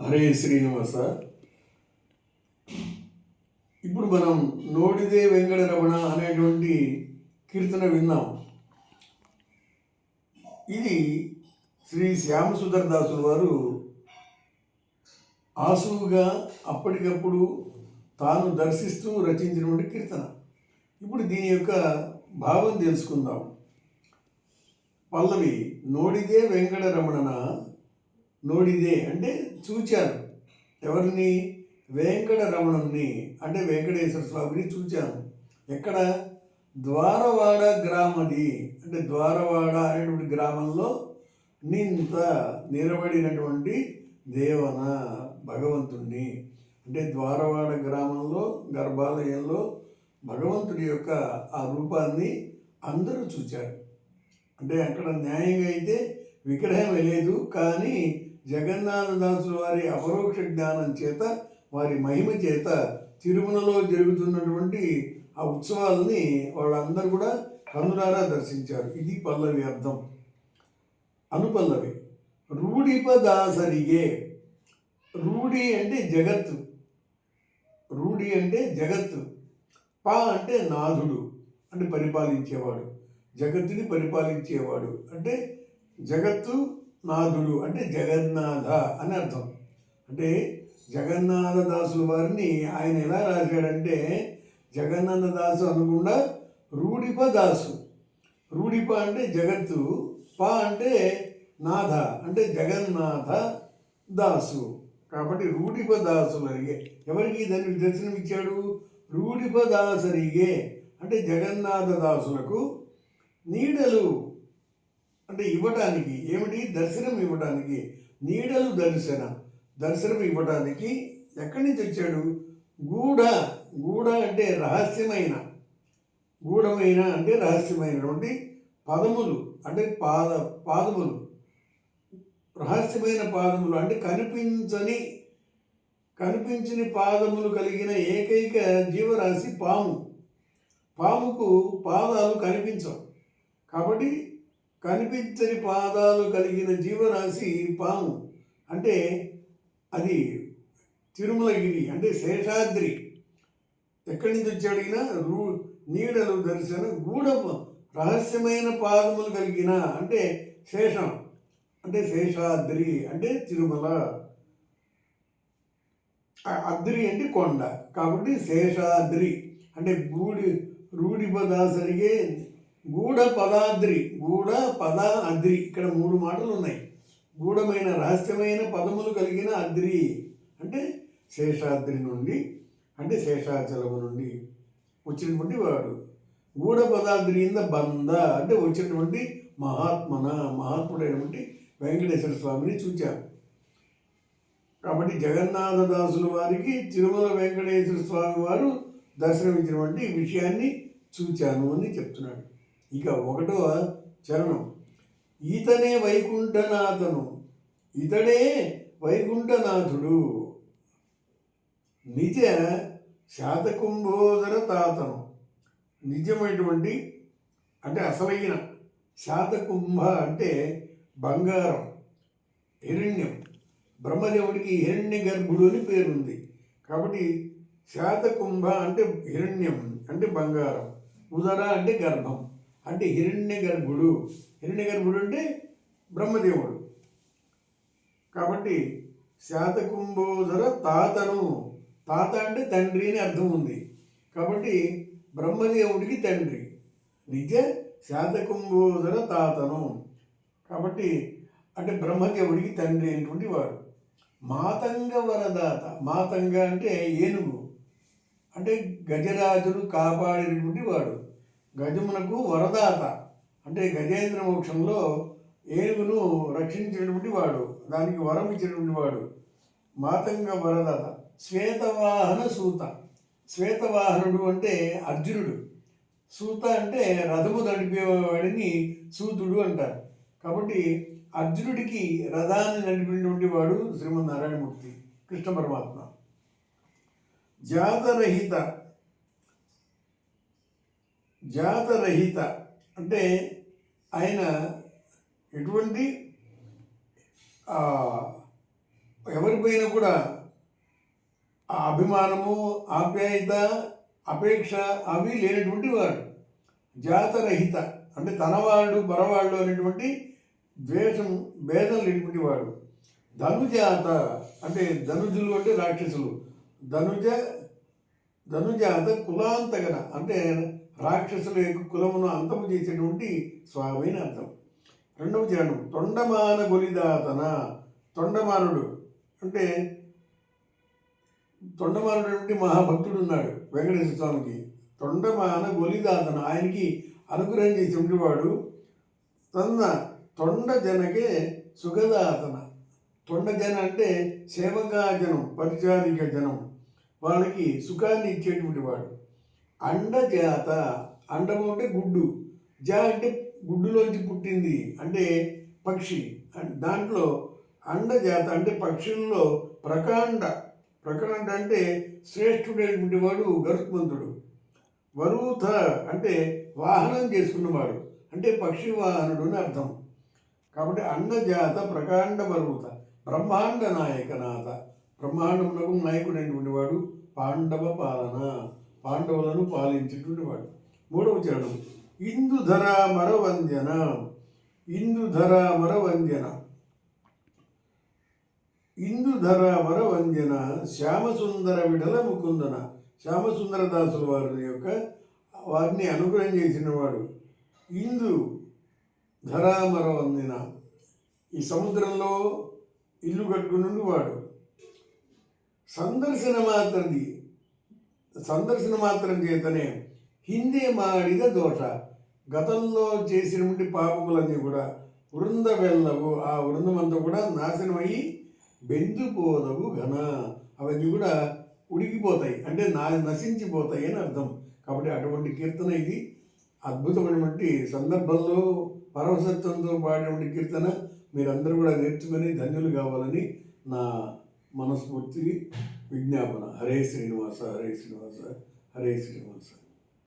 హరే శ్రీనివాస. ఇప్పుడు మనం నోడిదే వెంకట రమణ అనేటువంటి కీర్తన విన్నాం. ఇది శ్రీ శ్యామసుందర్ దాసులు వారు ఆసువుగా అప్పటికప్పుడు తాను దర్శిస్తూ రచించినటువంటి కీర్తన. ఇప్పుడు దీని యొక్క భావం తెలుసుకుందాం. పల్లవి నోడిదే వెంకట రమణన? నోడిదే అంటే చూచాను ఎవరిని? వెంకట రమణుని అంటే వెంకటేశ్వర స్వామిని చూచాను ఎక్కడ? ద్వారవాడ గ్రామది. అంటే ద్వారవాడ అనేటువంటి గ్రామంలో నింత నిలబడినటువంటి దేవన భగవంతుణ్ణి. అంటే ద్వారవాడ గ్రామంలో గర్భాలయంలో భగవంతుడి యొక్క ఆ రూపాన్ని అందరూ చూచారు. అంటే అక్కడ న్యాయంగా అయితే విగ్రహం లేదు కానీ జగన్నాథదాసుల వారి అపరోక్ష జ్ఞానం చేత వారి మహిమ చేత తిరుమలలో జరుగుతున్నటువంటి ఆ ఉత్సవాలని వాళ్ళందరూ కూడా కనులారా దర్శించారు. ఇది పల్లవి అర్థం. అనుపల్లవి రూఢిపదాసరిగే. రూఢి అంటే జగత్తు. రూఢి అంటే జగత్తు. పా అంటే నాథుడు అంటే పరిపాలించేవాడు. జగత్తుని పరిపాలించేవాడు. అంటే జగత్తు నాథుడు అంటే జగన్నాథ అని అర్థం. అంటే జగన్నాథదాసుల వారిని ఆయన ఎలా రాశాడంటే జగన్నాథదాసు అనకుండా రూఢిప దాసు. రూఢిప అంటే జగత్తు ప అంటే నాథ అంటే జగన్నాథ దాసు. కాబట్టి రూఢిప దాసులరిగే. ఎవరికి దానికి దర్శనమిచ్చాడు? రూఢిప దాసరిగే. అంటే జగన్నాథ దాసులకు నీడలు. అంటే ఇవ్వటానికి ఏమిటి? దర్శనం ఇవ్వటానికి నీడలు దర్శన. దర్శనం ఇవ్వటానికి ఎక్కడి నుంచి వచ్చాడు? గూఢ గూఢ అంటే రహస్యమైన. గూఢమైన అంటే రహస్యమైనటువంటి పదములు అంటే పాద పాదములు. రహస్యమైన పాదములు అంటే కనిపించని కనిపించని పాదములు కలిగిన ఏకైక జీవరాశి పాము. పాముకు పాదాలు కనిపించవు. కాబట్టి కనిపించని పాదాలు కలిగిన జీవరాశి పాము. అంటే అది తిరుమలగిరి అంటే శేషాద్రి. ఎక్కడి నుంచి వచ్చాడు రూ నీడలు దర్శన గూఢ రహస్యమైన పాదములు కలిగిన అంటే శేషం. అంటే శేషాద్రి అంటే తిరుమల. అద్రి అంటే కొండ. కాబట్టి శేషాద్రి. అంటే గూడి రూఢిపదాసరిగే గూఢ పదాద్రి గూఢ పద అద్రి ఇక్కడ మూడు మాటలు ఉన్నాయి గూఢమైన రహస్యమైన పదములు కలిగిన అద్రి అంటే శేషాద్రి నుండి అంటే శేషాచలము నుండి వచ్చినటువంటి వాడు. గూఢ పదాద్రి ఇంద బంద అంటే వచ్చినటువంటి మహాత్మన మహాత్ముడైనటువంటి వెంకటేశ్వర స్వామిని చూచాం. కాబట్టి జగన్నాథదాసుల వారికి తిరుమల వెంకటేశ్వర స్వామి వారు దర్శనమిచ్చినటువంటి విషయాన్ని చూచాను అని చెప్తున్నాడు. ఇక ఒకటో చరణం. ఈతనే వైకుంఠనాథను ఇతడే వైకుంఠనాథుడు. నిజ శాతకుంభోదర తాతను నిజమైనటువంటి అంటే అసలైన శాతకుంభ అంటే బంగారం హిరణ్యం. బ్రహ్మదేవుడికి హిరణ్య గర్భుడు అని పేరుంది. కాబట్టి శాతకుంభ అంటే హిరణ్యం అంటే బంగారం. ఉదర అంటే గర్భం. అంటే హిరణ్య గర్భుడు హిరణ్య గర్భుడు అంటే బ్రహ్మదేవుడు. కాబట్టి శాతకుంభోధర తాతను. తాత అంటే తండ్రి అని అర్థం ఉంది. కాబట్టి బ్రహ్మదేవుడికి తండ్రి. నిజ శాతకుంభోధర తాతను. కాబట్టి అంటే బ్రహ్మదేవుడికి తండ్రి అయినటువంటి వాడు. మాతంగ వరదాత. మాతంగ అంటే ఏనుగు. అంటే గజరాజును కాపాడినటువంటి వాడు. గజమునకు వరదాత. అంటే గజేంద్ర మోక్షంలో ఏనుగును రక్షించినటువంటి వాడు. దానికి వరం ఇచ్చినటువంటి వాడు. మాతంగ వరదాత. శ్వేతవాహన సూత. శ్వేతవాహనుడు అంటే అర్జునుడు. సూత అంటే రథము నడిపేవాడిని సూతుడు అంటారు. కాబట్టి అర్జునుడికి రథాన్ని నడిపినటువంటి వాడు శ్రీమన్నారాయణమూర్తి కృష్ణ పరమాత్మ. జాతరహిత జాతరహిత. అంటే ఆయన ఎటువంటి ఎవరిపైన కూడా ఆ అభిమానము ఆప్యాయత అపేక్ష అవి లేనటువంటి వాడు. జాతరహిత. అంటే తనవాళ్ళు పరవాళ్ళు అనేటువంటి ద్వేషం భేదం లేనటువంటి వాడు. ధనుజాత అంటే ధనుజులు అంటే రాక్షసులు. ధనుజ ధనుజాత కులాంతగన. అంటే రాక్షసుల యొక్క కులమును అంతము చేసేటువంటి స్వామైన అర్థం. రెండవ చరణం తొండమాన గొలిదాతన తొండమానుడు. అంటే తొండమానుడు అంటే మహాభక్తుడు ఉన్నాడు వెంకటేశ్వర స్వామికి. తొండమాన గొలిదాతన ఆయనకి అనుగ్రహం చేసి వాడు. తన తొండ జనకే సుగదాతన తొండ జన అంటే సేవకా జనం పరిచారిక జనం. వాళ్ళకి సుఖాన్ని ఇచ్చేటువంటి వాడు. అండజాత అండము అంటే గుడ్డు. జా అంటే గుడ్డులోంచి పుట్టింది అంటే పక్షి. అం- దాంట్లో అండజాత అంటే పక్షుల్లో ప్రకాండ. ప్రకాండ అంటే శ్రేష్ఠుడైనటువంటి వాడు గరుత్మంతుడు. వరూథ అంటే వాహనం చేసుకున్నవాడు. అంటే పక్షి వాహనుడు అని అర్థం. కాబట్టి అండజాత ప్రకాండ వరూత బ్రహ్మాండ నాయకనాథ. బ్రహ్మాండమునకు నాయకుడైనటువంటి వాడు పాండవ పాలన. పాండవులను పాలించేటువంటి వాడు. మూడవ చరణం. ఇందుధర మరవంద్యన ఇందుధర మరవంద్యన ఇందుధర మరవంద్యన శ్యామసుందర విడల ముకుందన శ్యామసుందర దాసుల వారి యొక్క వారిని అనుగ్రహం చేసినవాడు ఇందు ధరామర వందిన ఈ సముద్రంలో ఇల్లు కట్టుకుని వాడు. సందర్శన మాత్రది సందర్శన మాత్రం చేతనే హిందీ మాడిద దోష. గతంలో చేసినటువంటి పాపములన్నీ కూడా వృంద వెళ్ళవు ఆ వృందమంతా కూడా నాశనమయ్యి బెందుపోదవు ఘన. అవన్నీ కూడా ఉడికిపోతాయి. అంటే నా నశించిపోతాయి అని అర్థం. కాబట్టి అటువంటి కీర్తన ఇది. అద్భుతమైనటువంటి సందర్భంలో పరవసత్వంతో పాడినటువంటి కీర్తన మీరందరూ కూడా నేర్చుకొని ధన్యులు కావాలని నా మనస్ఫూర్తి విజ్ఞాపన హరే శ్రీనివాస హరే శ్రీనివాస హరే శ్రీనివాస